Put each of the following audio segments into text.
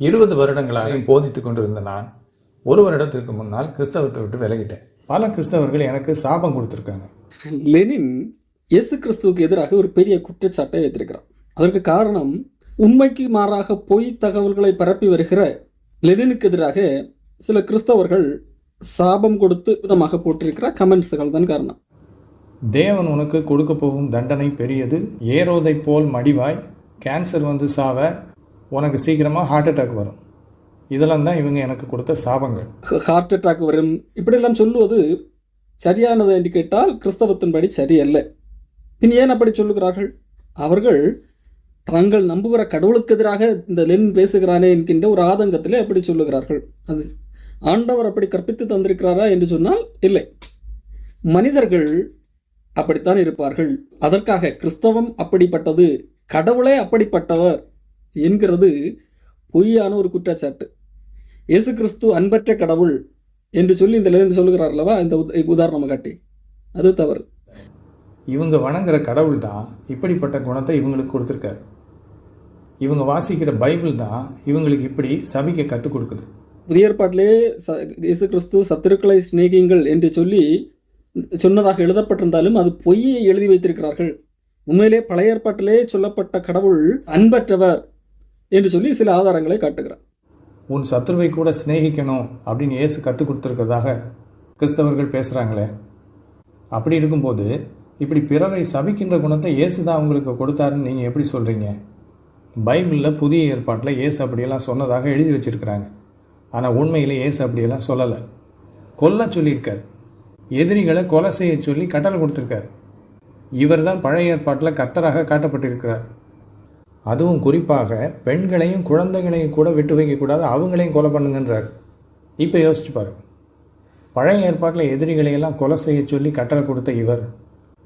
இருபது வருடங்களாக போதித்துக் கொண்டிருந்த நான் ஒரு வருடத்திற்கு முன்னால் கிறிஸ்தவத்தை விட்டு விலகிட்டேன். பல கிறிஸ்தவர்கள் எனக்கு சாபம் கொடுத்துருக்காங்க. லெனின் இயேசு கிறிஸ்துவுக்கு எதிராக ஒரு பெரிய குற்றச்சாட்டை வைத்திருக்கிறார். அதற்கு காரணம் உண்மைக்கு மாறாக பொய் தகவல்களை பரப்பி வருகிற லெனினுக்கு எதிராக சில கிறிஸ்தவர்கள் சாபம் கொடுத்து விதமாக போட்டிருக்கிற கமெண்ட்ஸ்கள் தான் காரணம். தேவன் உனக்கு கொடுக்க போகும் தண்டனை பெரியது. ஏரோதை போல் மடிவாய் கேன்சர் வந்து சாவ உனக்கு சீக்கிரமாக ஹார்ட் அட்டாக் வரும். இதெல்லாம் தான் இவங்க எனக்கு கொடுத்த சாபங்கள். ஹார்ட் அட்டாக் வரும். இப்படியெல்லாம் சொல்லுவது சரியானது என்று கேட்டால் கிறிஸ்தவத்தின்படி சரியல்ல. பின் ஏன் அப்படி சொல்லுகிறார்கள்? அவர்கள் தாங்கள் நம்புகிற கடவுளுக்கு எதிராக இந்த லென் பேசுகிறானே என்கின்ற ஒரு ஆதங்கத்திலே அப்படி சொல்லுகிறார்கள். அது ஆண்டவர் அப்படி கற்பித்து தந்திருக்கிறாரா என்று சொன்னால் இல்லை. மனிதர்கள் அப்படித்தான் இருப்பார்கள். அதற்காக கிறிஸ்தவம் அப்படிப்பட்டது கடவுளே அப்படிப்பட்டவர் என்கிறது பொய்யான ஒரு குற்றச்சாட்டு. இயேசு கிறிஸ்து அன்பற்ற கடவுள் என்று சொல்லி இந்த லெனின் சொல்லுகிறார் அல்லவா? இந்த உத- உதாரணம் காட்டி. அது தவறு. இவங்க வணங்குற கடவுள் தான் இப்படிப்பட்ட குணத்தை இவங்களுக்கு கொடுத்துருக்காரு. இவங்க வாசிக்கிற பைபிள் தான் இவங்களுக்கு இப்படி சபிக்க கற்றுக் கொடுக்குது. புதிய ஏற்பாட்டிலே இயேசு கிறிஸ்து சத்துருக்களை சிநேகியுங்கள் என்று சொல்லி சொன்னதாக எழுதப்பட்டிருந்தாலும் அது பொய்யை எழுதி வைத்திருக்கிறார்கள். உண்மையிலே பழைய ஏற்பாட்டிலே சொல்லப்பட்ட கடவுள் அன்பற்றவர். என்று சொல்லி சில ஆதாரங்களை காட்டுகிறார். உன் சத்துருவை கூட சிநேகிக்கணும் அப்படின்னு இயேசு கற்றுக் கொடுத்துருக்கதாக கிறிஸ்தவர்கள் பேசுகிறாங்களே அப்படி இருக்கும்போது இப்படி பிறரை சபிக்கின்ற குணத்தை இயேசு தான் அவங்களுக்கு கொடுத்தாருன்னு நீங்கள் எப்படி சொல்கிறீங்க பைபிளில் புதிய ஏற்பாட்டில் இயேசு அப்படியெல்லாம் சொன்னதாக எழுதி வச்சிருக்கிறாங்க. ஆனால் உண்மையில் இயேசு அப்படியெல்லாம் சொல்லலை. கொல்ல சொல்லியிருக்கார். எதிரிகளை கொலை செய்ய சொல்லி கட்டளை கொடுத்துருக்கார். இவர் தான் பழைய ஏற்பாட்டில் கத்தராக காட்டப்பட்டிருக்கிறார். அதுவும் குறிப்பாக பெண்களையும் குழந்தைகளையும் கூட விட்டு வைக்கக்கூடாது அவங்களையும் கொலை பண்ணுங்கன்றார். இப்போ யோசிச்சு பாருங்க. பழைய ஏற்பாட்டில் எதிரிகளை எல்லாம் கொலை செய்ய சொல்லி கட்டளை கொடுத்த இவர்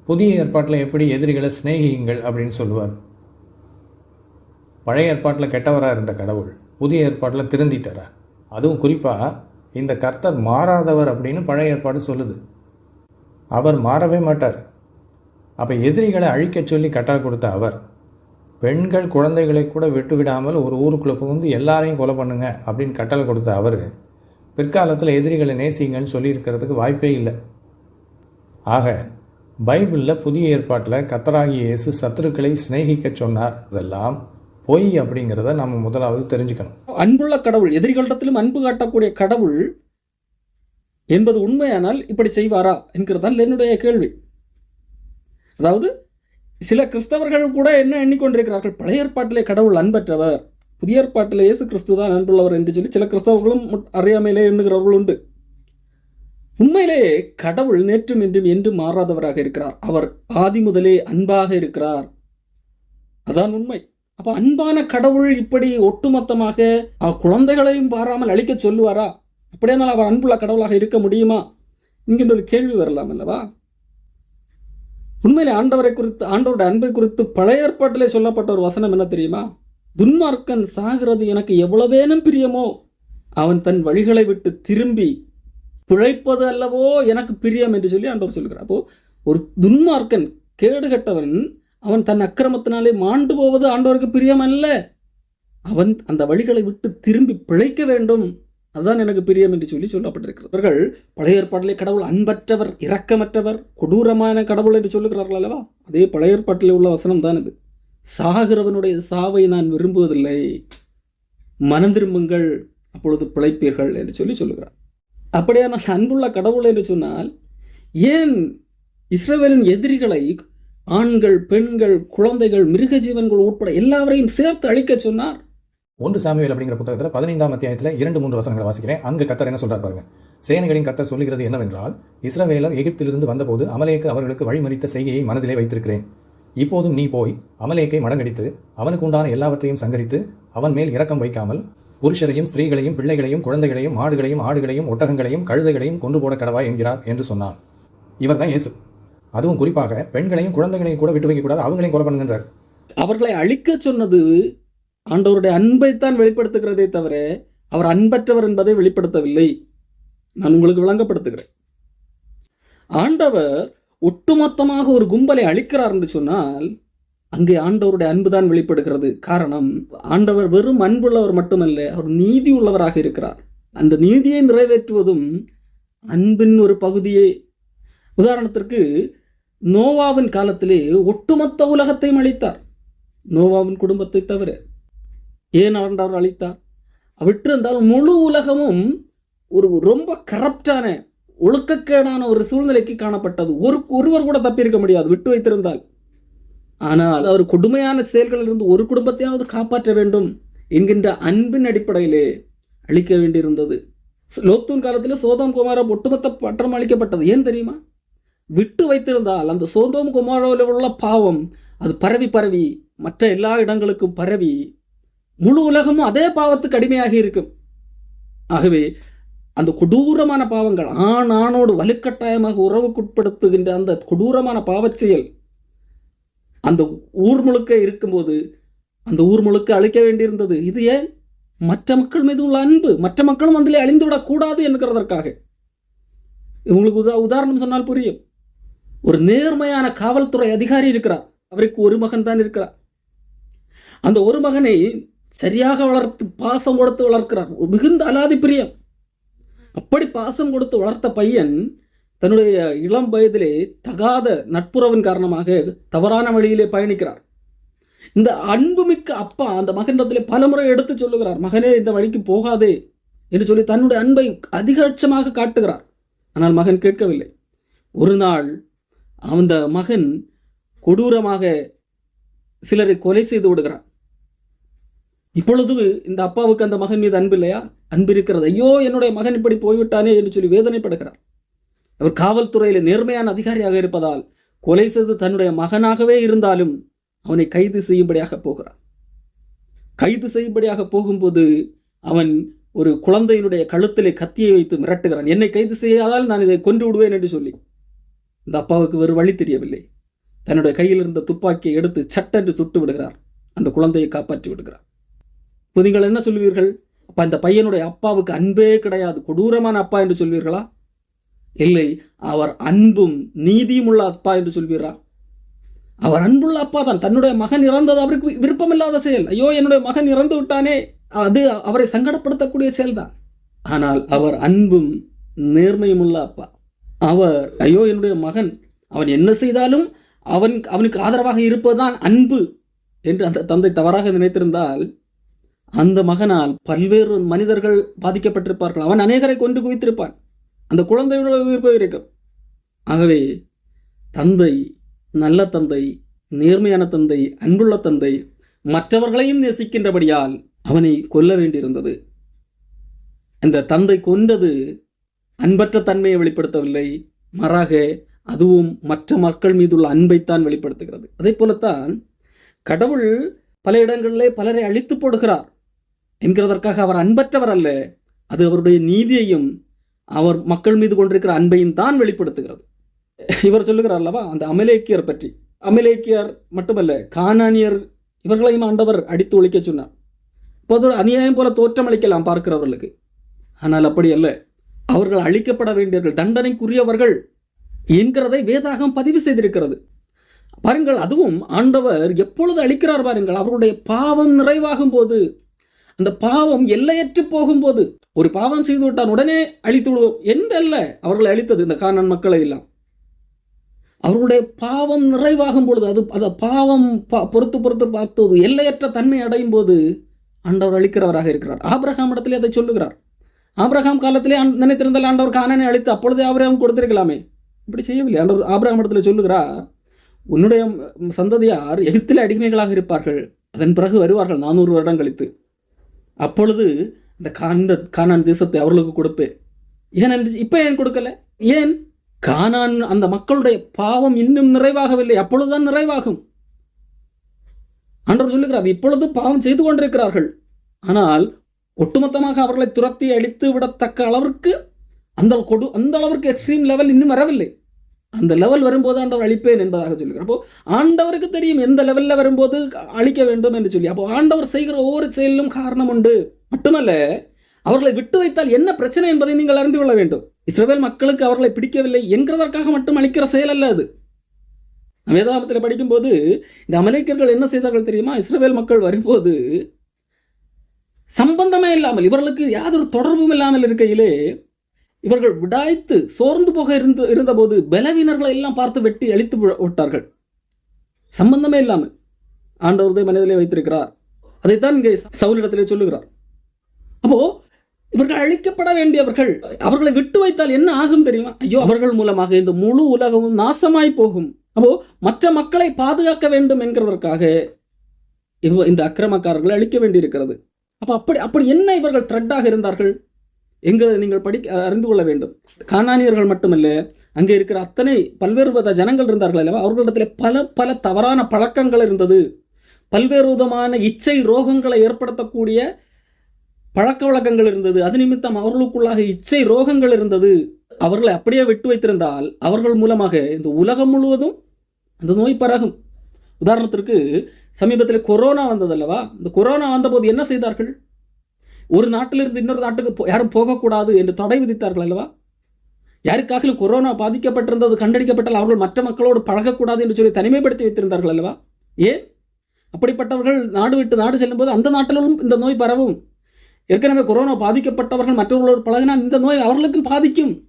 புதிய ஏற்பாட்டில் எப்படி எதிரிகளை சிநேகியுங்கள் அப்படின்னு சொல்லுவார். பழைய ஏற்பாட்டில் கெட்டவராக இருந்த கடவுள் புதிய ஏற்பாட்டில் திருந்திட்டாரா? அதுவும் குறிப்பாக இந்த கர்த்தர் மாறாதவர் அப்படின்னு பழைய ஏற்பாடு சொல்லுது. அவர் மாறவே மாட்டார். அப்போ எதிரிகளை அழிக்கச் சொல்லி கட்டளை கொடுத்த அவர் பெண்கள் குழந்தைகளை கூட விட்டு விடாமல் ஒரு ஊருக்குள்ளே புகுந்து எல்லாரையும் கொலை பண்ணுங்க அப்படின்னு கட்டளை கொடுத்த அவர் பிற்காலத்தில் எதிரிகளை நேசிங்கன்னு சொல்லியிருக்கிறதுக்கு வாய்ப்பே இல்லை. ஆக பைபிளில் புதிய ஏற்பாட்டில் கத்தராகி இயேசு சத்துருக்களை சிநேகிக்க சொன்னார். இதெல்லாம் பொய் அப்படிங்கிறத நம்ம முதலாவது தெரிஞ்சுக்கணும். அன்புள்ள கடவுள் எதிரிகளிடத்திலும் அன்பு காட்டக்கூடிய கடவுள் என்பது உண்மையானால் இப்படி செய்வாரா என்கிறதான் என்னுடைய கேள்வி. அதாவது சில கிறிஸ்தவர்கள் கூட என்ன எண்ணிக்கொண்டிருக்கிறார்கள்? பழைய ஏற்பாட்டிலே கடவுள் அன்பற்றவர். புதிய ஏற்பாட்டில் இயேசு கிறிஸ்து தான் அன்புள்ளவர் என்று சொல்லி சில கிறிஸ்தவர்களும் அறியாமையிலே எண்ணுகிறவர்கள் உண்டு. உண்மையிலேயே கடவுள் நேற்றும் இன்றும் என்றும் மாறாதவராக இருக்கிறார். அவர் ஆதி முதலே அன்பாக இருக்கிறார். அதான் உண்மை. அப்ப அன்பான கடவுள் இப்படி ஒட்டுமொத்தமாக குழந்தைகளையும் பாராமல் அழிக்க சொல்லுவாரா? அப்படியானால் அவர் அன்புள்ள கடவுளாக இருக்க முடியுமா? என்கின்ற ஒரு கேள்வி வரலாம் அல்லவா? உண்மையிலே ஆண்டவரை குறித்து ஆண்டவருடைய அன்பை குறித்து பழைய ஏற்பாட்டிலே சொல்லப்பட்ட ஒரு வசனம் என்ன தெரியுமா? துன்மார்க்கன் சாகிறது எனக்கு எவ்வளவேனும் பிரியமோ அவன் தன் வழிகளை விட்டு திரும்பி பிழைப்பது அல்லவோ எனக்கு பிரியம் என்று சொல்லி ஆண்டவர் சொல்கிறார். அப்போ ஒரு துன்மார்க்கன் கேடுகட்டவன் அவன் தன் அக்கிரமத்தினாலே மாண்டு போவது ஆண்டவருக்கு பிரியம் அல்ல அவன் அந்த வழிகளை விட்டு திரும்பி பிழைக்க வேண்டும். அதுதான் எனக்கு பிரியம் என்று சொல்லி சொல்லப்பட்டிருக்கிறது. அவர்கள் பழைய ஏற்பாட்டிலே கடவுள் அன்பற்றவர் இரக்கமற்றவர் கொடூரமான கடவுள் என்று சொல்லுகிறார்கள் அல்லவா? அதே பழைய ஏற்பாட்டிலே உள்ள வசனம் தான் இது. சாகிறவனுடைய சாவை நான் விரும்புவதில்லை. மனம் திரும்புங்கள் அப்பொழுது பிழைப்பீர்கள் என்று சொல்லி சொல்லுகிறார். அப்படியானால் அன்புள்ள கடவுள் என்று சொன்னால் ஏன் இஸ்ரவேலின் எதிரிகளை ஆண்கள் பெண்கள் குழந்தைகள் மிருக ஜீவன்கள் உட்பட எல்லாவரையும் சேர்த்து அழிக்க சொன்னார்? ஒன்று சாமுவேல் அப்படிங்கிற புத்தகத்தில் பதினைந்தாம் அத்தியாயத்தில் இரண்டு மூன்று வசனங்களை வாசிக்கிறேன். அங்கே கத்தர் என்ன சொல்றார் பாருங்க. சேனைகளின் கத்தர் சொல்லுகிறது என்னவென்றால் இஸ்ரவேலர் எகிப்திலிருந்து வந்தபோது அமலேக்கு அவர்களுக்கு வழிமறித்த செய்கையை மனதிலே வைத்திருக்கிறேன். இப்போதும் நீ போய் அமலேக்கை மடங்கடித்து அவனுக்கு உண்டான எல்லாவற்றையும் சங்கரித்து அவன் மேல் இரக்கம் வைக்காமல் புருஷரையும் ஸ்திரீகளையும் பிள்ளைகளையும் குழந்தைகளையும் மாடுகளையும் ஆடுகளையும் ஒட்டகங்களையும் கழுதைகளையும் கொண்டு போட கடவாய் என்கிறார் என்று சொன்னான். இவர் தான் இயேசு. அதுவும் குறிப்பாக பெண்களையும் குழந்தைகளையும் கூட விட்டு வைக்கக்கூடாது அவங்களையும் கொலை பண்ணுகின்றார். அவர்களை அழிக்க சொன்னது ஆண்டவருடைய அன்பைத்தான் வெளிப்படுத்துகிறதே தவிர அவர் அன்பற்றவர் என்பதை வெளிப்படுத்தவில்லை. நான் உங்களுக்கு விளங்கப்படுத்துகிறேன். ஆண்டவர் ஒட்டுமொத்தமாக ஒரு கும்பலை அழிக்கிறார் என்று சொன்னால் அங்கே ஆண்டவருடைய அன்புதான் வெளிப்படுகிறது. காரணம் ஆண்டவர் வெறும் அன்புள்ளவர் மட்டுமல்ல அவர் நீதி உள்ளவராக இருக்கிறார். அந்த நீதியை நிறைவேற்றுவதும் அன்பின் ஒரு பகுதியே. உதாரணத்திற்கு நோவாவின் காலத்திலே ஒட்டுமொத்த உலகத்தையும் அழித்தார். நோவாவின் குடும்பத்தை தவிர ஏன் ஆண்டவர் அழித்தார்? விட்டிருந்தால் முழு உலகமும் ஒரு ரொம்ப கரப்டான ஒழுக்கக்கேடான ஒரு சூழ்நிலைக்கு காணப்பட்டது. ஒரு ஒருவர் கூட தப்பியிருக்க முடியாது விட்டு வைத்திருந்தால். ஆனால் அவர் கொடுமையான செயல்களிலிருந்து ஒரு குடும்பத்தையாவது காப்பாற்ற வேண்டும் என்கின்ற அன்பின் அடிப்படையிலே அழிக்க வேண்டியிருந்தது. லோத்தூன் காலத்தில் சோதம் குமார ஒட்டுமொத்த பட்டம் அளிக்கப்பட்டது ஏன் தெரியுமா? விட்டு வைத்திருந்தால் அந்த சோதோம் குமாராவில் உள்ள பாவம் அது பரவி பரவி மற்ற எல்லா இடங்களுக்கும் பரவி முழு உலகமும் அதே பாவத்துக்கு அடிமையாக இருக்கும். ஆகவே அந்த கொடூரமான பாவங்கள் ஆண் ஆணோடு வலுக்கட்டாயமாக உறவுக்குட்படுத்துகின்ற அந்த கொடூரமான பாவச் செயல் அந்த ஊர் முழுக்க இருக்கும்போது அந்த ஊர் முழுக்க அழிக்க வேண்டியிருந்தது. இது ஏன்? மற்ற மக்கள் மீது உள்ள அன்பு மற்ற மக்களும் அதிலே அழிந்துவிடக்கூடாது என்கிறதற்காக. உங்களுக்கு உதா உதாரணம் சொன்னால் புரியும். ஒரு நேர்மையான காவல்துறை அதிகாரி இருக்கிறார். அவருக்கு ஒரு மகன் தான் இருக்கிறார். அந்த ஒரு மகனை சரியாக வளர்த்து பாசம் கொடுத்து வளர்க்கிறார். ஒரு மிகுந்த அலாதி பிரியம். அப்படி பாசம் கொடுத்து வளர்த்த பையன் தன்னுடைய இளம் வயதிலே தகாத நட்புறவின் காரணமாக தவறான வழியிலே பயணிக்கிறார். இந்த அன்புமிக்க அப்பா அந்த மகனிடத்திலே பலமுறை எடுத்து சொல்லுகிறார் மகனே இந்த வழிக்கு போகாதே என்று சொல்லி தன்னுடைய அன்பை அதிகபட்சமாக காட்டுகிறார். ஆனால் மகன் கேட்கவில்லை. ஒரு நாள் அந்த மகன் கொடூரமாக சிலரை கொலை செய்து விடுகிறான் இப்பொழுது இந்த அப்பாவுக்கு அந்த மகன் மீது அன்பு இல்லையா? அன்பு இருக்கிறது. ஐயோ என்னுடைய மகன் இப்படி போய்விட்டானே என்று சொல்லி வேதனைப்படுகிறார். அவர் காவல்துறையில் நேர்மையான அதிகாரியாக இருப்பதால் கொலை செய்து தன்னுடைய மகனாகவே இருந்தாலும் அவனை கைது செய்யும்படியாக போகிறார். கைது செய்யும்படியாக போகும்போது அவன் ஒரு குழந்தையினுடைய கழுத்திலே கத்தியை வைத்து மிரட்டுகிறான். என்னை கைது செய்யாதால் நான் இதை கொன்று விடுவேன் என்று சொல்லி. இந்த அப்பாவுக்கு வேறு வழி தெரியவில்லை. தன்னுடைய கையில் இருந்த துப்பாக்கியை எடுத்து சட்டென்று சுட்டு விடுகிறார். அந்த குழந்தையை காப்பாற்றி விடுகிறார். இப்போ நீங்கள் என்ன சொல்வீர்கள்? அப்போ அந்த பையனுடைய அப்பாவுக்கு அன்பே கிடையாது. கொடூரமான அப்பா என்று சொல்வீர்களா? இல்லை. அவர் அன்பும் நீதியும் உள்ள அப்பா என்று சொல்வீரா? அவர் அன்புள்ள அப்பா தான். தன்னுடைய மகன் இறந்தது அவருக்கு விருப்பமில்லாத செயல். ஐயோ என்னுடைய மகன் இறந்து விட்டானே. அது அவரை சங்கடப்படுத்தக்கூடிய செயல்தான். ஆனால் அவர் அன்பும் நேர்மையும் உள்ள அப்பா. அவர் ஐயோ என்னுடைய மகன். அவன் என்ன செய்தாலும் அவன் அவனுக்கு ஆதரவாக இருப்பதுதான் அன்பு என்று அந்த தந்தை தவறாக நினைத்திருந்தால் அந்த மகனால் பல்வேறு மனிதர்கள் பாதிக்கப்பட்டிருப்பார்கள். அவன் அநேகரை கொண்டு குவித்திருப்பான். அந்த குழந்தையோட உயிர் போயிருக்கும். ஆகவே தந்தை நல்ல தந்தை நேர்மையான தந்தை அன்புள்ள தந்தை மற்றவர்களையும் நேசிக்கின்றபடியால் அவனை கொல்ல வேண்டியிருந்தது. இந்த தந்தை கொண்டது அன்பற்ற தன்மையை வெளிப்படுத்தவில்லை. மாறாக அதுவும் மற்ற மக்கள் மீதுள்ள அன்பைத்தான் வெளிப்படுத்துகிறது. அதே போலத்தான் கடவுள் பல இடங்களிலே பலரை அழித்து போடுகிறார். என்கிறதற்காக அவர் அன்பற்றவர் அல்ல. அது அவருடைய நீதியையும் அவர் மக்கள் மீது கொண்டிருக்கிற அன்பையும் தான் வெளிப்படுத்துகிறது. இவர் சொல்லுகிறார் அல்லவா அந்த அமலேக்கியர் பற்றி. அமலேக்கியர் மட்டுமல்ல கானானியர் இவர்களையும் ஆண்டவர் அடித்து ஒழிக்க சொன்னார். இப்போது ஒரு அநியாயம் போல தோற்றமளிக்கலாம் பார்க்கிறவர்களுக்கு. ஆனால் அப்படி அல்ல. அவர்கள் அழிக்கப்பட வேண்டியவர்கள் தண்டனைக்குரியவர்கள் என்கிறதை வேதாகம் பதிவு செய்திருக்கிறது. பாருங்கள் அதுவும் ஆண்டவர் எப்பொழுது அழிக்கிறார் பாருங்கள் அவருடைய பாவம் நிறைவாகும் போது அந்த பாவம் எல்லையற்று போகும்போது ஒரு பாவம் செய்து விட்டான் உடனே அழித்து விடுவோம் என்றல்ல. அவர்களை அழித்தது இந்த காணான் மக்களை எல்லாம். அவர்களுடைய பாவம் நிறைவாகும் பொழுது அது அந்த பாவம் பா- பொறுத்து பொறுத்து பார்த்தது எல்லையற்ற தன்மை அடையும் போது ஆண்டவர் அழிக்கிறவராக இருக்கிறார். ஆபிரகாம் இடத்திலே அதை சொல்லுகிறார். ஆபிரகாம் காலத்திலே நினைத்திருந்தால் ஆண்டவர் கானானை அழித்து அப்பொழுதே ஆபிரகாம் கொடுத்திருக்கலாமே. இப்படி செய்யவில்லை. ஆண்டவர் ஆபிரகாம் இடத்துல சொல்லுகிறார் உன்னுடைய சந்ததியார் எகிப்திலே அடிமைகளாக இருப்பார்கள். அதன் பிறகு வருவார்கள் நானூறு வருடம் கழித்து. அப்பொழுது இந்த காந்த கானான் தேசத்தை அவர்களுக்கு கொடுப்பேன். ஏன் இப்போ ஏன் கொடுக்கல? ஏன்? கானான் அந்த மக்களுடைய பாவம் இன்னும் நிறைவாகவில்லை. அப்பொழுதுதான் நிறைவாகும். அன்றவர் சொல்லுகிறார் இப்பொழுது பாவம் செய்து கொண்டிருக்கிறார்கள். ஆனால் ஒட்டுமொத்தமாக அவர்களை துரத்தி அழித்து விடத்தக்க அளவிற்கு அந்த கொடு அந்த அளவிற்கு எக்ஸ்ட்ரீம் லெவல் இன்னும் வரவில்லை. அந்த லெவல் வரும்போது ஆண்டவர் அழிப்பேன் என்பதாக சொல்லுகிறார். அப்போ ஆண்டவருக்கு தெரியும் எந்த லெவல்ல வரும்போது அழிக்க வேண்டும் என்று சொல்லி. அப்போ ஆண்டவர் செய்கிற ஒவ்வொரு செயலிலும் காரணம் உண்டு. மட்டுமல்ல அவர்களை விட்டு வைத்தால் என்ன பிரச்சனை என்பதை நீங்கள் அறிந்து கொள்ள வேண்டும். இஸ்ரேல் மக்களுக்கு அவர்களை பிடிக்கவில்லை என்கிறதற்காக மட்டும் அளிக்கிற செயல் அல்ல அது. வேதாகமத்தில் படிக்கும்போது இந்த அமெரிக்கர்கள் என்ன செய்தார்கள் தெரியுமா? இஸ்ரேல் மக்கள் வரும்போது சம்பந்தமே இல்லாமல் இவர்களுக்கு யாதொரு தொடர்பும் இல்லாமல் இருக்கையிலே இவர்கள் விடாய்த்து சோர்ந்து போக இருந்து இருந்தபோது பலவீனர்களை எல்லாம் பார்த்து வெட்டி அழித்து விட்டார்கள். சம்பந்தமே இல்லாமல் ஆண்டவர் மனதிலே வைத்திருக்கிறார். அதைத்தான் இங்கே சவுலிடத்திலே சொல்லுகிறார். அப்போ இவர்கள் அழிக்கப்பட வேண்டியவர்கள் அவர்களை விட்டு வைத்தால் என்ன ஆகும் தெரியுமா? ஐயோ அவர்கள் மூலமாக இந்த முழு உலகமும் நாசமாய் போகும். அப்போ மற்ற மக்களை பாதுகாக்க வேண்டும் என்கிறதற்காக இந்த அக்கிரமக்காரர்களை அழிக்க வேண்டியிருக்கிறது. அப்ப அப்படி அப்படி என்ன இவர்கள் த்ரெட்டாக இருந்தார்கள்? எங்களை நீங்கள் படிக்க அறிந்து கொள்ள வேண்டும். கானானியர்கள் மட்டுமல்ல அங்கே இருக்கிற அத்தனை பல்வேறு வித ஜனங்கள் இருந்தார்கள் அல்லவா? அவர்களிடத்தில் பல பல தவறான பழக்கங்கள் இருந்தது. பல்வேறு விதமான இச்சை ரோகங்களை ஏற்படுத்தக்கூடிய பழக்க வழக்கங்கள் இருந்தது. அது நிமித்தம் அவர்களுக்குள்ளாக இச்சை ரோகங்கள் இருந்தது. அவர்களை அப்படியே விட்டு வைத்திருந்தால் அவர்கள் மூலமாக இந்த உலகம் முழுவதும் அந்த நோய் பரகும். உதாரணத்திற்கு சமீபத்தில் கொரோனா வந்ததல்லவா இந்த கொரோனா வந்தபோது என்ன செய்தார்கள்? ஒரு நாட்டிலிருந்து இன்னொரு நாட்டுக்கு போ- யாரும் போகக்கூடாது என்று தடை விதித்தார்கள் அல்லவா? யாருக்காக கொரோனா பாதிக்கப்பட்டிருந்தது கண்டடிக்கப்பட்டால் அவர்கள் மற்ற மக்களோடு பழகக்கூடாது என்று சொல்லி தனிமைப்படுத்தி வைத்திருந்தார்கள் அல்லவா? ஏன்? அப்படிப்பட்டவர்கள் நாடு விட்டு நாடு செல்லும்போது அந்த நாட்டிலும் இந்த நோய் பரவும். ஏற்கனவே கொரோனா பாதிக்கப்பட்டவர்கள் மற்றவர்களோடு பழகினால் இந்த நோய் அவர்களுக்கும் பாதிக்கும்.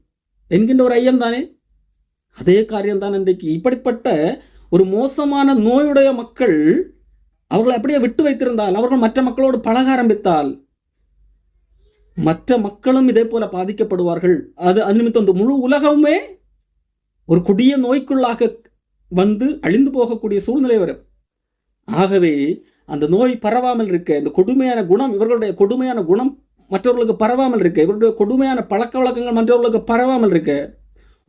என்கின்ற ஒரு ஐயம் தானே அதே காரியம்தான் இன்றைக்கு. இப்படிப்பட்ட ஒரு மோசமான நோயுடைய மக்கள் அவர்களை அப்படியே விட்டு வைத்திருந்தால் அவர்கள் மற்ற மக்களோடு பழக ஆரம்பித்தால் மற்ற மக்களும் இதே போல பாதிக்கப்படுவார்கள். அது அது நிமித்தம் இந்த முழு உலகமுமே ஒரு கொடிய நோய்க்குள்ளாக வந்து அழிந்து போகக்கூடிய சூழ்நிலை வரும். ஆகவே அந்த நோய் பரவாமல் இருக்க இந்த கொடுமையான குணம் இவர்களுடைய கொடுமையான குணம் மற்றவர்களுக்கு பரவாமல் இருக்க இவருடைய கொடுமையான பழக்க வழக்கங்கள் மற்றவர்களுக்கு பரவாமல் இருக்க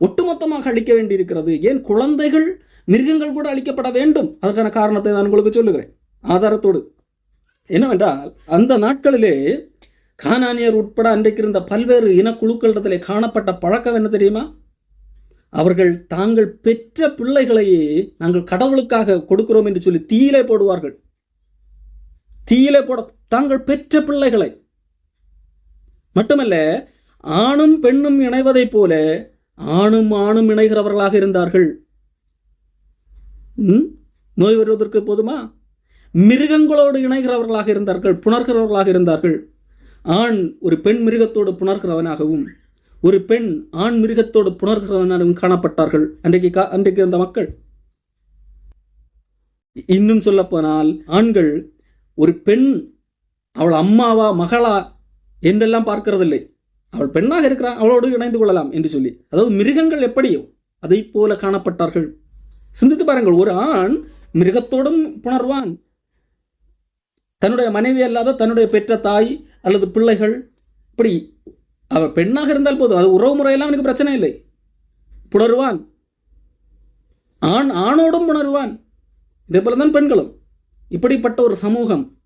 ஒட்டுமொத்தமாக அழிக்க வேண்டியிருக்கிறது. ஏன்? குழந்தைகள் மிருகங்கள் கூட அழிக்கப்பட வேண்டும். அதற்கான காரணத்தை நான் உங்களுக்கு சொல்லுகிறேன். ஆதாரத்தோடு. என்னவென்றால் அந்த நாட்களிலே கானானியர் உட்பட அன்றைக்கு இருந்த பல்வேறு இனக்குழுக்கள் காணப்பட்ட பழக்கம் என்ன தெரியுமா? அவர்கள் தாங்கள் பெற்ற பிள்ளைகளையே நாங்கள் கடவுளுக்காக கொடுக்கிறோம் என்று சொல்லி தீயிலே போடுவார்கள். தீயிலே போட தாங்கள் பெற்ற பிள்ளைகளை. மட்டுமல்ல ஆணும் பெண்ணும் இணைவதைப் போல ஆணும் ஆணும் இணைகிறவர்களாக இருந்தார்கள். நோய் வருவதற்கு போதுமா? மிருகங்களோடு இணைகிறவர்களாக இருந்தார்கள் புணர்கிறவர்களாக இருந்தார்கள். ஆண் ஒரு பெண் மிருகத்தோடு புணர்கிறவனாகவும் ஒரு பெண் ஆண் மிருகத்தோடு புணர்கிறவனாகவும் காணப்பட்டார்கள். அன்றைக்கு கா அன்றைக்கு அந்த மக்கள். இன்னும் சொல்லப்போனால் ஆண்கள் ஒரு பெண் அவள் அம்மாவா மகளா என்றெல்லாம் பார்க்கிறதில்லை. அவள் பெண்ணாக இருக்கிறான் அவளோடு இணைந்து கொள்ளலாம் என்று சொல்லி. அதாவது மிருகங்கள் எப்படியோ அதை போல காணப்பட்டார்கள். சிந்தித்து பாருங்கள் ஒரு ஆண் மிருகத்தோடும் புணர்வான். தன்னுடைய மனைவி அல்லாத தன்னுடைய பெற்ற தாய் அல்லது பிள்ளைகள் இப்படி அவர் பெண்ணாக இருந்தால் போதும். அது உறவு முறையெல்லாம் எனக்கு பிரச்சனை இல்லை. புணருவான். ஆண் ஆணோடும் புணருவான். இதே போல தான் பெண்களும். இப்படிப்பட்ட ஒரு சமூகம்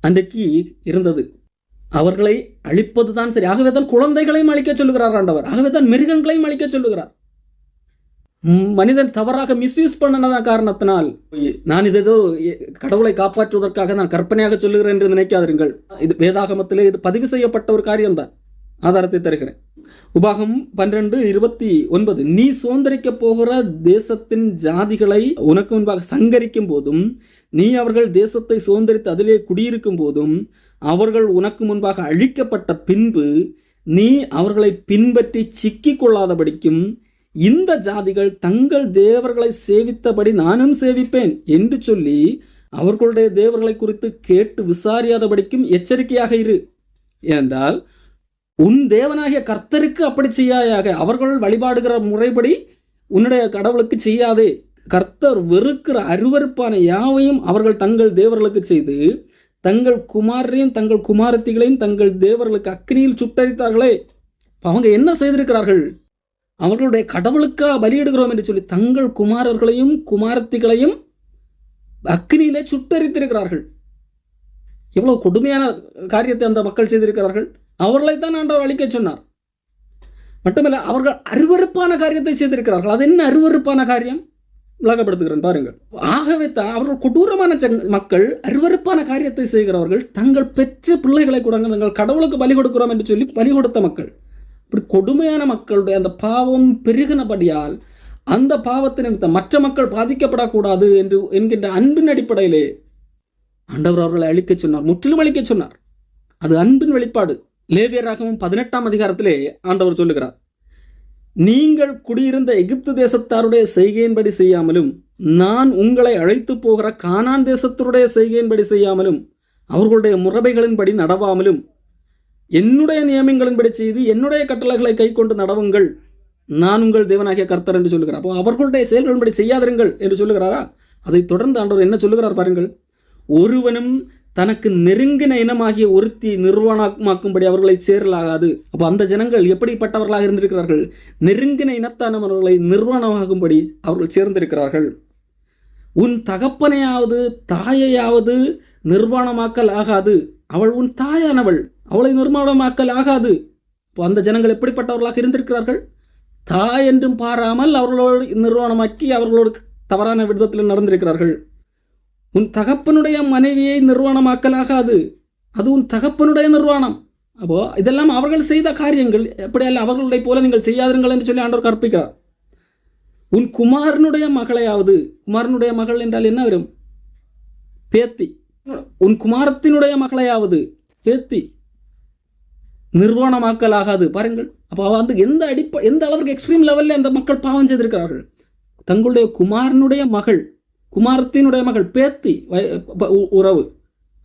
அன்றைக்கு இருந்தது. அவர்களை அழிப்பது தான் சரி. ஆகவே தான் குழந்தைகளையும் அழிக்க சொல்லுகிறார் ஆண்டவர். ஆகவே தான் மிருகங்களையும் அழிக்க சொல்லுகிறார். மனிதன் தவறாக மிஸ்யூஸ் பண்ணன காரணத்தினால் நான் இது ஏதோ கடவுளை காப்பாற்றுவதற்காக நான் கற்பனையாக சொல்லுகிறேன் என்று நினைக்காதீர்கள் இது வேதாகமத்திலே இது பதிவு செய்யப்பட்ட ஒரு காரியம்தான் ஆதாரத்தை தருகிறேன். உபாகம் பன்னிரண்டு இருபத்தி ஒன்பது. நீ சுதந்திரிக்க போகிற தேசத்தின் ஜாதிகளை உனக்கு முன்பாக சங்கரிக்கும் போதும் நீ அவர்கள் தேசத்தை சுதந்திரித்து அதிலே குடியிருக்கும் போதும் அவர்கள் உனக்கு முன்பாக அழிக்கப்பட்ட பின்பு நீ அவர்களை பின்பற்றி சிக்கிக் கொள்ளாதபடிக்கும் இந்த ஜாதிகள் தங்கள் தேவர்களை சேவித்தபடி நானும் சேவிப்பேன் என்று சொல்லி அவர்களுடைய தேவர்களை குறித்து கேட்டு விசாரியாதபடிக்கும் எச்சரிக்கையாக இரு. ஏனென்றால் உன் தேவனாகிய கர்த்தருக்கு அப்படி செய்யாயாக அவர்கள் வழிபாடுகிற முறைப்படி உன்னுடைய கடவுளுக்கு செய்யாதே. கர்த்தர் வெறுக்கிற அருவருப்பான யாவையும் அவர்கள் தங்கள் தேவர்களுக்கு செய்து தங்கள் குமாரையும் தங்கள் குமாரத்திகளையும் தங்கள் தேவர்களுக்கு அக்னியில் சுட்டரித்தார்களே. அவங்க என்ன செய்திருக்கிறார்கள்? அவர்களுடைய கடவுளுக்காக பலியிடுகிறோம் என்று சொல்லி தங்கள் குமாரர்களையும் குமாரத்திகளையும் அக்னியிலே சுட்டரித்திருக்கிறார்கள். எவ்வளவு கொடுமையான காரியத்தை அந்த மக்கள் செய்திருக்கிறார்கள். அவர்களை தான் ஆண்டவர் அழிக்க சொன்னார். மட்டுமல்ல அவர்கள் அருவருப்பான காரியத்தை செய்திருக்கிறார்கள். அது என்ன அருவருப்பான காரியம்? விளக்கப்படுத்துகிறேன் பாருங்கள். ஆகவே தான் அவர்கள் கொடூரமான மக்கள் அருவருப்பான காரியத்தை செய்கிறவர்கள் தங்கள் பெற்ற பிள்ளைகளை கூட தங்கள் கடவுளுக்கு பலி கொடுக்கிறோம் என்று சொல்லி பலி கொடுத்த மக்கள். இப்படி கொடுமையான மக்களுடைய அந்த பாவம் பெருகினபடியால் அந்த பாவத்தை நிமித்தம் மற்ற மக்கள் பாதிக்கப்படக்கூடாது என்று என்கின்ற அன்பின் அடிப்படையிலே ஆண்டவர் அவர்களை அழிக்கச் சொன்னார் முற்றிலும் அழிக்கச் சொன்னார். அது அன்பின் வெளிப்பாடு. லேவியராகவும் பதினெட்டாம் அதிகாரத்திலே ஆண்டவர் சொல்லுகிறார் நீங்கள் குடியிருந்த எகிப்து தேசத்தாருடைய செய்கையின்படி செய்யாமலும் நான் உங்களை அழைத்து போகிற கானான் தேசத்தருடைய செய்கையின்படி செய்யாமலும் அவர்களுடைய முறவைகளின்படி நடவாமலும் என்னுடைய நியமங்களின்படி செய்து என்னுடைய கட்டளைகளை கை கொண்டு நடவுங்கள். நான் உங்கள் தேவனாகிய கர்த்தர் என்று சொல்லுகிறார். அப்போ அவர்களுடைய செயல்களின்படி செய்யாதிருங்கள் என்று சொல்லுகிறாரா? அதை தொடர்ந்து ஆண்டவர் என்ன சொல்லுகிறார் பாருங்கள். ஒருவனும் தனக்கு நெருங்கின இனமாகிய ஒருத்தி நிர்வாணமாக்கும்படி அவர்களை சேரலாகாது. அப்போ அந்த ஜனங்கள் எப்படிப்பட்டவர்களாக இருந்திருக்கிறார்கள்? நெருங்கின இனத்தானவர்களை நிர்வாணமாகும்படி அவர்கள் சேர்ந்திருக்கிறார்கள். உன் தகப்பனையாவது தாயையாவது நிர்வாணமாக்கல் ஆகாது. அவள் உன் தாயானவள். அவளை நிர்மாணமாக்கல் ஆகாது. இப்போ அந்த ஜனங்கள் எப்படிப்பட்டவர்களாக இருந்திருக்கிறார்கள்? தாய் என்றும் பாராமல் அவர்களோடு நிர்வாணமாக்கி அவர்களோடு தவறான விதத்தில் நடந்திருக்கிறார்கள். உன் தகப்பனுடைய மனைவியை நிர்வாணமாக்கலாகாது அது உன் தகப்பனுடைய நிர்வாணம். அப்போ இதெல்லாம் அவர்கள் செய்த காரியங்கள். எப்படியல்ல அவர்களுடைய போல நீங்கள் செய்யாதீர்கள் என்று சொல்லி ஆண்டவர் கற்பிக்கிறார். உன் குமாரனுடைய மகளையாவது குமாரனுடைய மகள் என்றால் என்ன வரும்? பேத்தி. உன் குமாரத்தினுடைய மகளையாவது பேத்தி. நிர்வாணமாக்கல் ஆகாது பாருங்கள் அப்போ வந்து எந்த அடிப்ப எந்த அளவுக்கு எக்ஸ்ட்ரீம் லெவலில் அந்த மக்கள் பாவம் செய்திருக்கிறார்கள்? தங்களுடைய குமாரனுடைய மகள் குமாரத்தினுடைய மகள் பேத்தி உ- உறவு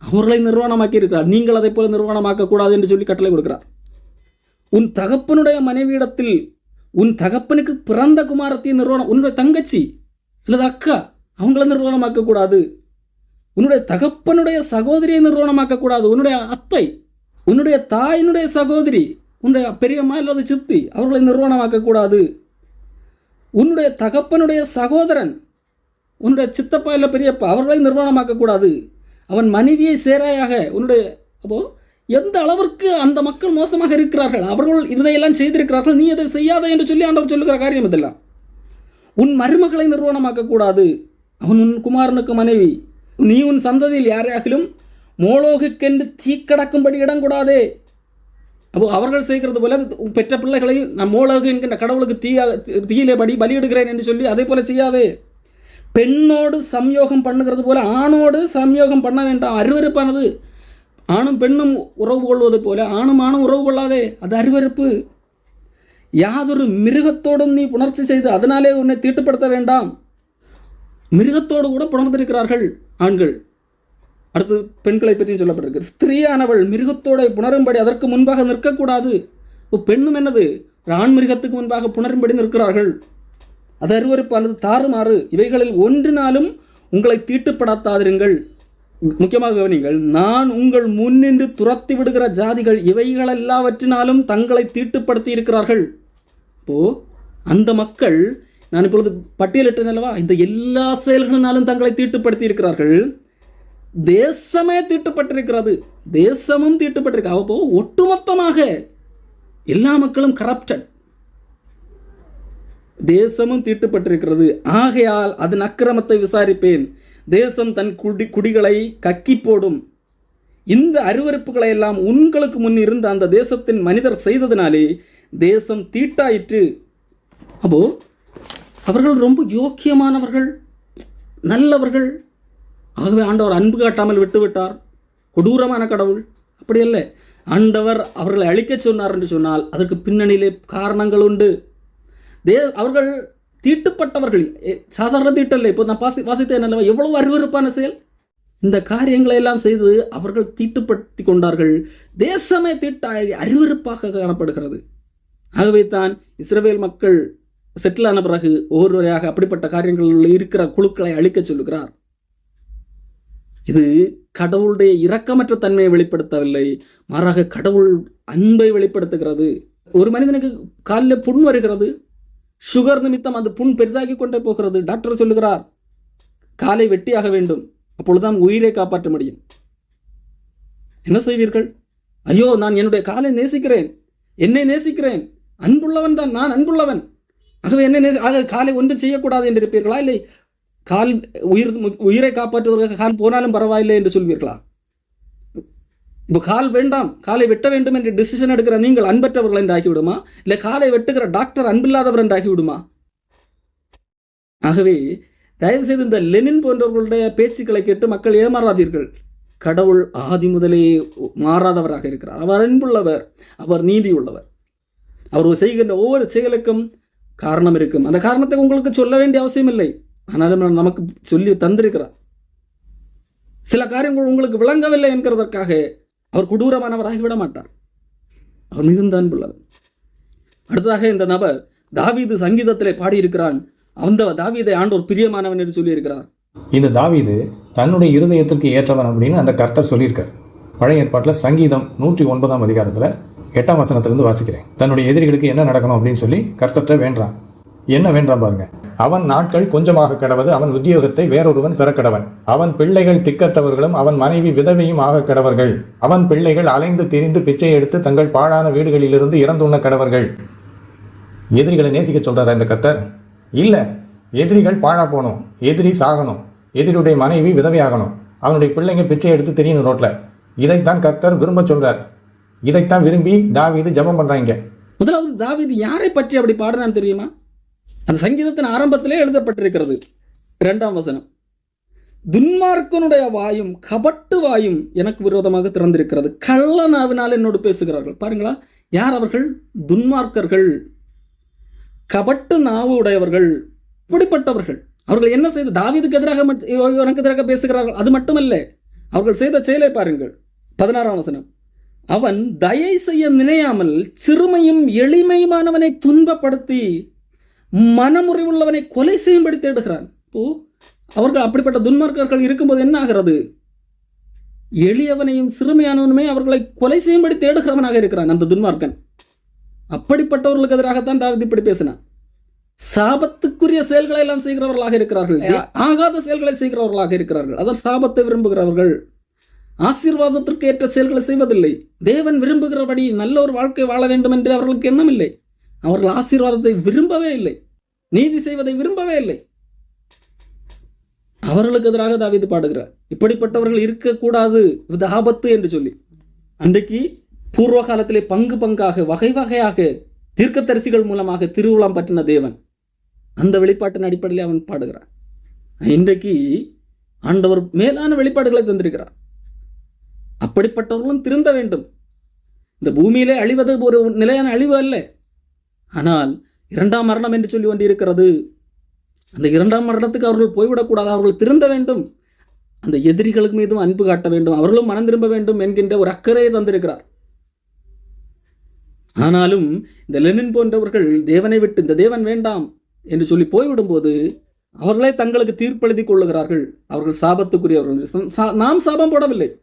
அவர்களை நிர்வாணமாக்கி இருக்கிறார் நீங்கள் அதை போல நிர்வாணமாக்க கூடாது என்று சொல்லி கட்டளை கொடுக்கிறார். உன் தகப்பனுடைய மனைவியிடத்தில் உன் தகப்பனுக்கு பிறந்த குமாரத்தை நிர்வாணம் உன்னுடைய தங்கச்சி அல்லது அக்கா அவங்கள நிர்வாணமாக்க கூடாது உன்னுடைய தகப்பனுடைய சகோதரியை நிர்வாணமாக்க கூடாது உன்னுடைய அத்தை உன்னுடைய தாயினுடைய சகோதரி உன்னுடைய பெரியம்மா அல்லது சித்தி அவர்களை நிர்வாணமாக்கக்கூடாது. உன்னுடைய தகப்பனுடைய சகோதரன் உன்னுடைய சித்தப்பா இல்லை பெரியப்பா அவர்களை நிர்வாணமாக்கக்கூடாது. அவன் மனைவியை சேராயாக உன்னுடைய அப்போ எந்த அளவிற்கு அந்த மக்கள் மோசமாக இருக்கிறார்கள் அவர்கள் இதையெல்லாம் செய்திருக்கிறார்கள் நீ அதை செய்யாத என்று சொல்லி ஆண்டவர் சொல்லுகிற காரியம் இதெல்லாம். உன் மருமகளை நிர்வாணமாக்கக்கூடாது. அவன் உன் குமாரனுக்கு மனைவி. நீ உன் சந்ததியில் யாரையாகிலும் மோலோகுக்கென்று தீ கடக்கும்படி இடம் கூடாதே அப்போ அவர்கள் செய்கிறது போல பெற்ற பிள்ளைகளையும் நான் மோலோகு என்கின்ற கடவுளுக்கு தீயாக தீயிலே படி பலியிடுகிறேன் என்று சொல்லி அதே போல செய்யாதே. பெண்ணோடு சம்யோகம் பண்ணுகிறது போல ஆணோடு சம்யோகம் பண்ண வேண்டாம். அருவறுப்பானது ஆணும் பெண்ணும் உறவு கொள்வது போல ஆணும் ஆணும் உறவு கொள்ளாதே. அது அருவறுப்பு யாதொரு மிருகத்தோடும் நீ புணர்ச்சி செய்து அதனாலே உன்னை தீட்டுப்படுத்த வேண்டாம். மிருகத்தோடு கூட புணர்ந்திருக்கிறார்கள் ஆண்கள். அடுத்து பெண்களை பற்றியும் சொல்லப்பட்டிருக்கு. ஸ்திரீயானவள் மிருகத்தோட புணரும்படி அதற்கு முன்பாக நிற்கக்கூடாது. இப்போ பெண்ணும் என்னது? ஒரு ஆண் மிருகத்துக்கு முன்பாக புணரும்படி நிற்கிறார்கள். அது அருவருப்பானது. தாறுமாறு இவைகளில் ஒன்றினாலும் உங்களை தீட்டுப்படாத்தாதிருங்கள். முக்கியமாக கவனிங்கள் நான் உங்கள் முன்னின்று துரத்தி விடுகிற ஜாதிகள் இவைகள் எல்லாவற்றினாலும் தங்களை தீட்டுப்படுத்தி இருக்கிறார்கள். இப்போ அந்த மக்கள் நான் இப்பொழுது பட்டியலிட்டேன் அல்லவா? இந்த எல்லா செயல்களினாலும் தங்களை தீட்டுப்படுத்தி இருக்கிறார்கள். தேசமே தீட்டுப்பட்டிருக்கிறது. தேசமும் தீட்டுப்பட்டிருக்கு. அவ்வப்போ ஒட்டுமொத்தமாக எல்லா மக்களும் கரப்டட் தேசமும் தீட்டுப்பட்டிருக்கிறது. ஆகையால் அதன் அக்கிரமத்தை விசாரிப்பேன். தேசம் தன் குடி குடிகளை கக்கி போடும். இந்த அருவருப்புகளை எல்லாம் உங்களுக்கு முன் இருந்த அந்த தேசத்தின் மனிதர் செய்ததினாலே தேசம் தீட்டாயிற்று. அப்போ அவர்கள் ரொம்ப யோக்கியமானவர்கள் நல்லவர்கள் ஆகவே ஆண்டவர் அன்பு காட்டாமல் விட்டுவிட்டார். கொடூரமான கடவுள். அப்படி அல்ல ஆண்டவர் அவர்களை அழிக்கச் சொன்னார் என்று சொன்னால் அதற்கு பின்னணியிலே காரணங்கள் உண்டு. தே அவர்கள் தீட்டுப்பட்டவர்கள். சாதாரண தீட்டல்ல. இப்போ நான் பாசி வாசித்தேன் அல்லவா? எவ்வளவு அருவருப்பான செயல். இந்த காரியங்களை எல்லாம் செய்து அவர்கள் தீட்டுப்படுத்தி கொண்டார்கள். தேசமே தீட்ட அறிவிருப்பாக காணப்படுகிறது. ஆகவே தான் இஸ்ரவேல் மக்கள் செட்டில் ஆன பிறகு ஒவ்வொருவரையாக அப்படிப்பட்ட காரியங்களில் இருக்கிற குழுக்களை அழிக்கச் சொல்லுகிறார். இது கடவுளுடைய இரக்கமற்ற தன்மையை வெளிப்படுத்தவில்லை மாறாக கடவுள் அன்பை வெளிப்படுத்துகிறது. ஒரு மனிதனுக்கு காலில் புண் வருகிறது சுகர் நிமித்தம் அந்த புண் பெரிதாகி கொண்டே போகிறது. டாக்டர் சொல்லுகிறார் காலை வெட்டியாக வேண்டும் அப்பொழுதுதான் உயிரை காப்பாற்ற முடியும். என்ன செய்வீர்கள்? ஐயோ நான் என்னுடைய காலை நேசிக்கிறேன் என்னை நேசிக்கிறேன் அன்புள்ளவன் தான் நான் அன்புள்ளவன். ஆகவே என்னை நேசி ஆக காலை ஒன்றும் செய்யக்கூடாது என்று இருப்பீர்களா இல்லை கால் உயிர் உயிரை காப்பாற்றுவதற்காக கால் போனாலும் பரவாயில்லை என்று சொல்வீர்களா? இப்போ கால் வேண்டாம் காலை வெட்ட வேண்டும் என்று டிசிஷன் எடுக்கிற நீங்கள் அன்பற்றவர்கள் என்று ஆகிவிடுமா? இல்லை காலை வெட்டுகிற டாக்டர் அன்பில்லாதவர் என்று ஆகிவிடுமா? ஆகவே தயவு செய்து இந்த லெனின் போன்றவர்களுடைய பேச்சுக்களை கேட்டு மக்கள் ஏமாறாதீர்கள். கடவுள் ஆதி முதலே மாறாதவராக இருக்கிறார். அவர் அன்புள்ளவர் அவர் நீதி உள்ளவர் அவர் செய்கின்ற ஒவ்வொரு செயலுக்கும் காரணம் இருக்கும். அந்த காரணத்தை உங்களுக்கு சொல்ல வேண்டிய அவசியம் இல்லை ஆனாலும் நான் நமக்கு சொல்லி தந்திருக்கிறார் சில காரியங்கள் உங்களுக்கு விளங்கவில்லை என்கிறதற்காக அவர் கொடூரமானவராகி விட மாட்டார். அவர் மிகுந்த அன்புள்ளவர். அடுத்ததாக இந்த நபர் தாவீது சங்கீதத்திலே பாடியிருக்கிறான். அந்த தாவீதை ஆண்டோர் பிரியமானவன் என்று சொல்லியிருக்கிறார். இந்த தாவீது தன்னுடைய இருதயத்திற்கு ஏற்றவன் அப்படின்னு அந்த கர்த்தர் சொல்லியிருக்கார். பழைய ஏற்பாட்டில் சங்கீதம் நூற்றி ஒன்பதாம் அதிகாரத்தில் எட்டாம் வசனத்திலிருந்து வாசிக்கிறேன். தன்னுடைய எதிரிகளுக்கு என்ன நடக்கணும் அப்படின்னு சொல்லி கர்த்தர்கிட்ட வேண்டான் என்ன வேண்டாம் பாருங்க. அவன் நாட்கள் கொஞ்சமாக கடவது அவன் உத்தியோகத்தை வேறொருவன் பெறக்கடவன் அவன் பிள்ளைகள் திக்கத்தவர்களும் அவன் மனைவி விதவையும் ஆக கடவர்கள். அவன் பிள்ளைகள் அலைந்து திரிந்து பிச்சை எடுத்து தங்கள் பாழான வீடுகளிலிருந்து இறந்துண்ண கடவர்கள். எதிரிகளை நேசிக்க சொல்றாரா இந்த கத்தர் இல்லை. எதிரிகள் பாழா போகணும். எதிரி சாகணும். எதிரியுடைய மனைவி விதவையாகணும். அவனுடைய பிள்ளைங்க பிச்சை எடுத்து தெரியணும் ரோட்டில் இதைத்தான் கர்த்தர் விரும்ப சொல்றார். இதைத்தான் விரும்பி தாவீது ஜெபம் பண்றாங்க. முதலாவது தாவீது யாரை பற்றி அப்படி பாடுறான்னு தெரியுமா? அந்த சங்கீதத்தின் ஆரம்பத்திலே எழுதப்பட்டிருக்கிறது. இரண்டாம் வசனம். துன்மார்க்கனுடைய வாயும் கபட்டு வாயும் எனக்கு விரோதமாக திறந்திருக்கிறது. கள்ள நாவினால் என்னோடு பேசுகிறார்கள். பாருங்களா யார் அவர்கள்? துன்மார்க்கர்கள். கபட்டு நாவு உடையவர்கள். இப்படிப்பட்டவர்கள். அவர்கள் என்ன செய்த தாவீதுக்கு எதிராக எனக்கு எதிராக பேசுகிறார்கள்? அது மட்டுமல்ல. அவர்கள் செய்த செயலை பாருங்கள். பதினாறாம் வசனம். அவன் தயை செய்ய நினையாமல் சிறுமையும் எளிமையுமானவனை துன்பப்படுத்தி மனமுறிவுள்ளவனை கொலை செய்யும்படி தேடுகிறான். ஓ அவர்கள் அப்படிப்பட்ட துன்மார்க்கர்கள் இருக்கும்போது என்ன ஆகிறது? எளியவனையும் சிறுமையானவனுமே அவர்களை கொலை செய்யும்படி தேடுகிறவனாக இருக்கிறான் அந்த துன்மார்க்கன். அப்படிப்பட்டவர்களுக்கு எதிராகத்தான் தாவீது இப்படி பேசினான். சாபத்துக்குரிய செயல்களை எல்லாம் செய்கிறவர்களாக இருக்கிறார்கள். ஆகாத செயல்களை செய்கிறவர்களாக இருக்கிறார்கள். அதன் சாபத்தை விரும்புகிறவர்கள் ஆசீர்வாதத்திற்கு ஏற்ற செயல்களை செய்வதில்லை. தேவன் விரும்புகிறபடி நல்ல ஒரு வாழ்க்கை வாழ வேண்டும் என்று அவர்களுக்கு எண்ணம் இல்லை அவர்கள் ஆசீர்வாதத்தை விரும்பவே இல்லை. நீதி செய்வதை விரும்பவே இல்லை. அவர்களுக்கு எதிராக தாவிது பாடுகிறார். இப்படிப்பட்டவர்கள் இருக்கக்கூடாது. இது ஆபத்து என்று சொல்லி. அன்றைக்கு பூர்வ காலத்திலே பங்கு பங்காக வகை வகையாக தீர்க்கதரிசிகள் மூலமாக திருவிழாம் பற்றின தேவன் அந்த வெளிப்பாட்டின் அடிப்படையில் அவன் பாடுகிறான். இன்றைக்கு ஆண்டவர் மேலான வெளிப்பாடுகளை தந்திருக்கிறார். அப்படிப்பட்டவர்களும் திருந்த வேண்டும். இந்த பூமியிலே அழிவது ஒரு நிலையான அழிவு அல்ல. ஆனால் இரண்டாம் மரணம் என்று சொல்லி கொண்டிருக்கிறது அந்த இரண்டாம் மரணத்துக்கு அவர்கள் போய்விடக்கூடாது. அவர்கள் திருந்த வேண்டும். அந்த எதிரிகளுக்கு மீதும் அன்பு காட்ட வேண்டும். அவர்களும் மனம் திரும்ப வேண்டும் என்கின்ற ஒரு அக்கறையை தந்திருக்கிறார். ஆனாலும் இந்த லெனின் போன்றவர்கள் தேவனை விட்டு இந்த தேவன் வேண்டாம் என்று சொல்லி போய்விடும்போது அவர்களே தங்களுக்கு தீர்ப்பெழுதி கொள்ளுகிறார்கள். அவர்கள் சாபத்துக்குரியவர்கள் சா- நாம் சாபம் போடவில்லை.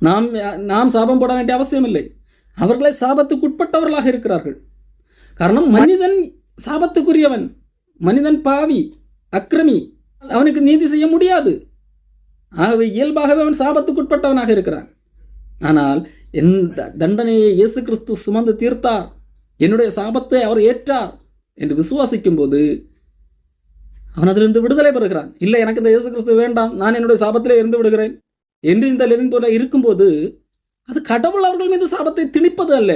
நாம் நாம் சாபம் போட வேண்டிய அவசியம் இல்லை அவர்களே சாபத்துக்குட்பட்டவர்களாக இருக்கிறார்கள். காரணம் மனிதன் சாபத்துக்குரியவன் மனிதன் பாவி அக்கிரமி அவனுக்கு நீதி செய்ய முடியாது ஆகவே இயல்பாகவே அவன் சாபத்துக்குட்பட்டவனாக இருக்கிறான் ஆனால் என் தண்டனையை இயேசு கிறிஸ்து சுமந்து தீர்த்தார் என்னுடைய சாபத்தை அவர் ஏற்றார் என்று விசுவாசிக்கும் போது அவன் அதிலிருந்து விடுதலை பெறுகிறான் இல்லை எனக்கு இந்த இயேசு கிறிஸ்து வேண்டாம் நான் என்னுடைய சாபத்திலே இருந்து விடுகிறேன் என்று இந்த லெனின் போல இருக்கும்போது அது கடவுள் அவர்கள் மீது சாபத்தை திணிப்பது அல்ல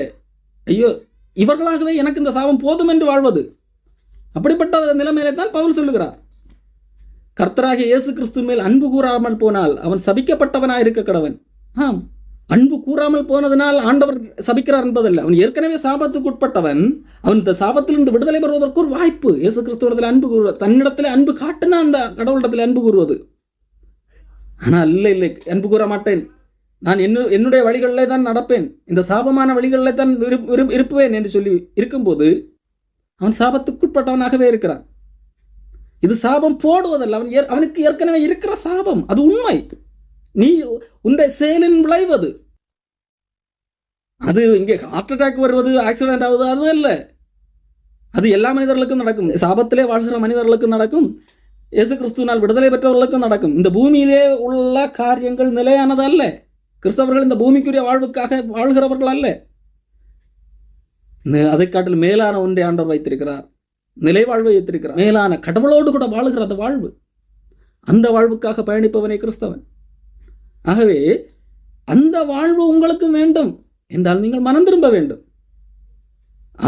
ஐயோ இவர்களாகவே எனக்கு இந்த சாபம் போதும் என்று வாழ்வது. அப்படிப்பட்ட நிலைமையிலே தான் பவுல் சொல்லுகிறார். கர்த்தராகிய இயேசு கிறிஸ்து மேல் அன்பு கூறாமல் போனால் அவன் சபிக்கப்பட்டவனாக இருக்க கடவன். ஆம். அன்பு கூறாமல் போனதனால் ஆண்டவர் சபிக்கிறார் என்பதல்ல. அவன் ஏற்கனவே சாபத்துக்கு உட்பட்டவன். அவன் இந்த சாபத்திலிருந்து விடுதலை பெறுவதற்கு ஒரு வாய்ப்பு. இயேசு கிறிஸ்துவத்தில் அன்பு கூறுவது தன்னிடத்தில் அன்பு காட்டுனா அந்த கடவுளிடத்தில் அன்பு கூறுவது. ஆனால் இல்லை இல்லை அன்பு கூற மாட்டேன். நான் என்ன என்னுடைய வழிகளில் தான் நடப்பேன். இந்த சாபமான வழிகளில் தான் இருப்பேன் என்று சொல்லி இருக்கும்போது அவன் சாபத்துக்குட்பட்டவனாகவே இருக்கிறான். இது சாபம் போடுவதல்ல. அவன் அவனுக்கு ஏற்கனவே இருக்கிற சாபம். அது உண்மை. நீ உன்னுடைய செயலின் விளைவது அது இங்கே ஹார்ட் அட்டாக் வருவது ஆக்சிடென்ட் ஆகுது அது அல்ல. அது எல்லா மனிதர்களுக்கும் நடக்கும். சாபத்திலே வாழ்கிற மனிதர்களுக்கும் நடக்கும். இயேசு கிறிஸ்துவினால் விடுதலை பெற்றவர்களுக்கும் நடக்கும். இந்த பூமியிலே உள்ள காரியங்கள் நிலையானது அல்ல கிறிஸ்தவர்கள் இந்த பூமிக்குரிய வாழ்வுக்காக வாழ்கிறவர்கள் அல்ல. அதை காட்டில் மேலான ஒன்றை ஆண்டவர் வைத்திருக்கிறார். நிலை வாழ்வை வைத்திருக்கிறார். மேலான கடவுளோடு கூட வாழுகிற அந்த வாழ்வு. அந்த வாழ்வுக்காக பயணிப்பவனே கிறிஸ்தவன். ஆகவே அந்த வாழ்வு உங்களுக்கு வேண்டும் என்றால் நீங்கள் மனம் திரும்ப வேண்டும்.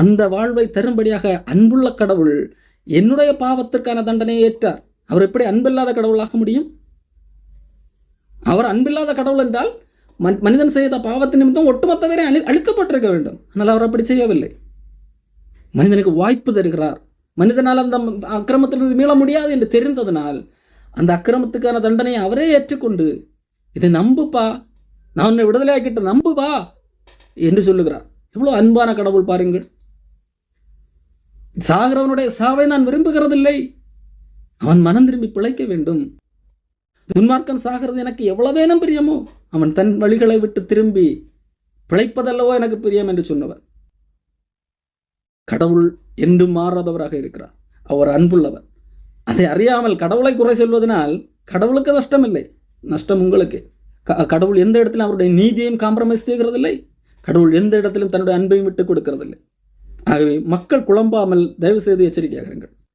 அந்த வாழ்வை தரும்படியாக அன்புள்ள கடவுள் என்னுடைய பாவத்திற்கான தண்டனையை ஏற்றார். அவர் எப்படி அன்பில்லாத கடவுளாக முடியும்? அவர் அன்பில்லாத கடவுள் என்றால் மனிதன் செய்த பாவத்தை நிமித்தம் ஒட்டுமொத்தவரை அழி அழிக்கப்பட்டிருக்க வேண்டும். ஆனால் அவர் அப்படி செய்யவில்லை. மனிதனுக்கு வாய்ப்பு தருகிறார். மனிதனால் அந்த அக்கிரமத்திலிருந்து மீள முடியாது என்று தெரிந்ததனால் அந்த அக்கிரமத்துக்கான தண்டனையை அவரே ஏற்றுக்கொண்டு இதை நம்புப்பா. நான் உன்னை விடுதலையாக்கிட்ட நம்புவா என்று சொல்லுகிறார். எவ்வளவு அன்பான கடவுள் பாருங்கள். சாகிறவனுடைய சாவை நான் விரும்புகிறதில்லை. அவன் மனம் திரும்பி பிழைக்க வேண்டும். துன்மார்க்கன் சாகிறது எனக்கு எவ்வளவேனும் பிரியமோ? அவன் தன் வழிகளை விட்டு திரும்பி பிழைப்பதல்லவோ எனக்கு பிரியம் என்று சொன்னவர். கடவுள் என்று மாறாதவராக இருக்கிறார். அவர் அன்புள்ளவர். அதை அறியாமல் கடவுளை குறை சொல்வதனால் கடவுளுக்கு நஷ்டம் இல்லை நஷ்டம் உங்களுக்கு. க- கடவுள் எந்த இடத்திலும் அவருடைய நீதியையும் காம்ப்ரமைஸ் செய்கிறதில்லை. கடவுள் எந்த இடத்திலும் தன்னுடைய அன்பையும் விட்டு கொடுக்கிறதில்லை. ஆகவே மக்கள் குழம்பாமல் தயவு செய்து எச்சரிக்கையாக இருங்கள்.